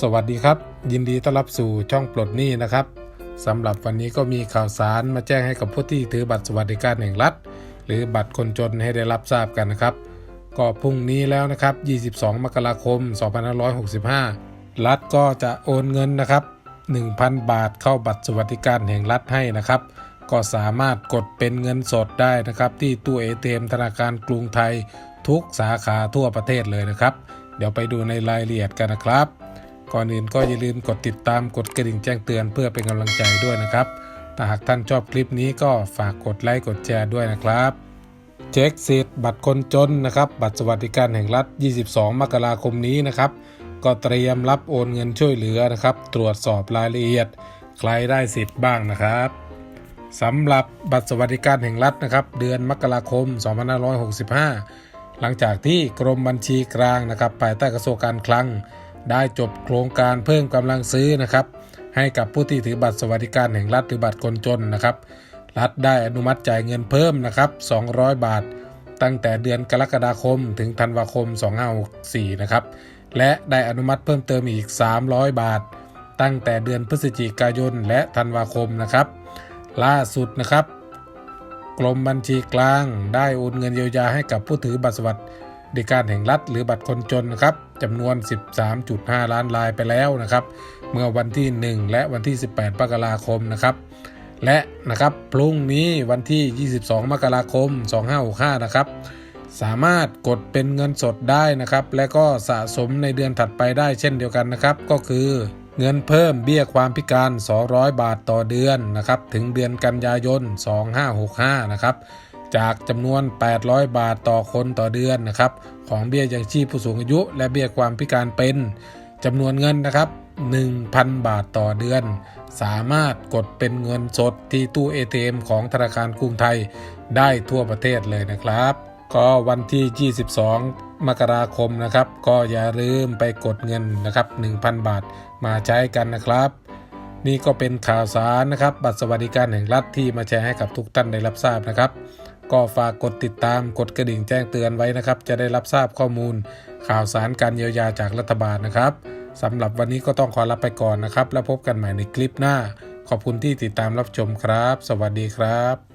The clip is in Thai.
สวัสดีครับ ยินดีต้อนรับสู่ช่องปลดหนี้นะครับสำหรับวันนี้ก็มีข่าวสารมาแจ้งให้กับผู้ที่ถือบัตรสวัสดิการแห่งรัฐ หรือบัตรคนจนให้ได้รับทราบกันนะครับ ก็พรุ่งนี้แล้วนะครับ 22 มกราคม 2565 รัฐก็จะโอนเงินนะครับ 1,000 บาทเข้าบัตรสวัสดิการแห่งรัฐให้นะครับ ก็สามารถกดเป็นเงินสดได้นะครับ ที่ตู้เอทีเอ็มธนาคารกรุงไทยทุกสาขาทั่วประเทศเลยนะครับ เดี๋ยวไปดูในรายละเอียดกันนะครับ ก่อนอื่นก็อย่าลืมกดติดตามกดกระดิ่งแจ้งเตือนเพื่อเป็นกำลังใจด้วยนะครับถ้าหากท่านชอบคลิปนี้ก็ฝากกดไลค์กดแชร์ด้วยนะครับเช็คสิทธิ์บัตรคนจนนะครับ บัตรสวัสดิการแห่งรัฐ 22 มกราคมนี้นะครับ ก็เตรียมรับโอนเงินช่วยเหลือนะครับ ตรวจสอบรายละเอียด ใครได้สิทธิ์บ้างนะครับสำหรับบัตรสวัสดิการแห่งรัฐนะครับ เดือนมกราคม 2565 หลังจากที่กรมบัญชีกลางนะครับภายใต้กระทรวงการคลัง ได้จบโครงการเพิ่มกำลังซื้อนะครับ ให้กับผู้ที่ถือบัตรสวัสดิการแห่งรัฐหรือบัตรคนจนนะครับ รัฐได้อนุมัติจ่ายเงินเพิ่มนะครับ 200 บาท ตั้งแต่เดือนกรกฎาคมถึงธันวาคม 2564 นะครับ และได้อนุมัติเพิ่มเติมอีก 300 บาท ตั้งแต่เดือนพฤศจิกายนและธันวาคมนะครับ ล่าสุดนะครับกรมบัญชีกลางได้โอนเงินเยียวยาให้กับผู้ถือบัตรสวัสดิ การแห่งรัฐหรือบัตรคนจนนะครับจำนวน 13.5 ล้านรายไปแล้วนะครับ เมื่อวันที่ 1 และวันที่ 18มกราคมนะครับ และนะครับพรุ่งนี้วันที่ 22 มกราคม 2565 นะครับ สามารถกดเป็นเงินสดได้นะครับ และก็สะสมในเดือนถัดไปได้เช่นเดียวกันนะครับ ก็คือเงินเพิ่มเบี้ยความพิการ 200 บาทต่อเดือนนะครับ ถึงเดือนกันยายน 2565 นะครับ จากจำนวน 800 บาทต่อคนต่อเดือนนะครับ ของเบี้ยยังชีพผู้สูงอายุ และเบี้ยความพิการเป็นจำนวนเงินนะครับ 1,000 บาทต่อเดือน สามารถกดเป็นเงินสดที่ตู้ ATM ของธนาคารกรุงไทยได้ทั่วประเทศเลยนะครับ ก็วันที่ 22 มกราคมนะครับ ก็อย่าลืมไปกดเงินนะครับ 1,000 บาทมาใช้กันนะครับนี่ก็เป็นข่าวสารนะครับ บัตรสวัสดิการแห่งรัฐที่มาแชร์ให้กับทุกท่านได้รับทราบนะครับ ก็ฝากกดติดตามกดกระดิ่งแจ้งเตือนไว้นะครับ จะได้รับทราบข้อมูล ข่าวสารการเยียวยาจากรัฐบาลนะครับสำหรับวันนี้ก็ต้องขอลาไปก่อนนะครับ แล้วพบกันใหม่ในคลิปหน้า ขอบคุณที่ติดตามรับชมครับ สวัสดีครับ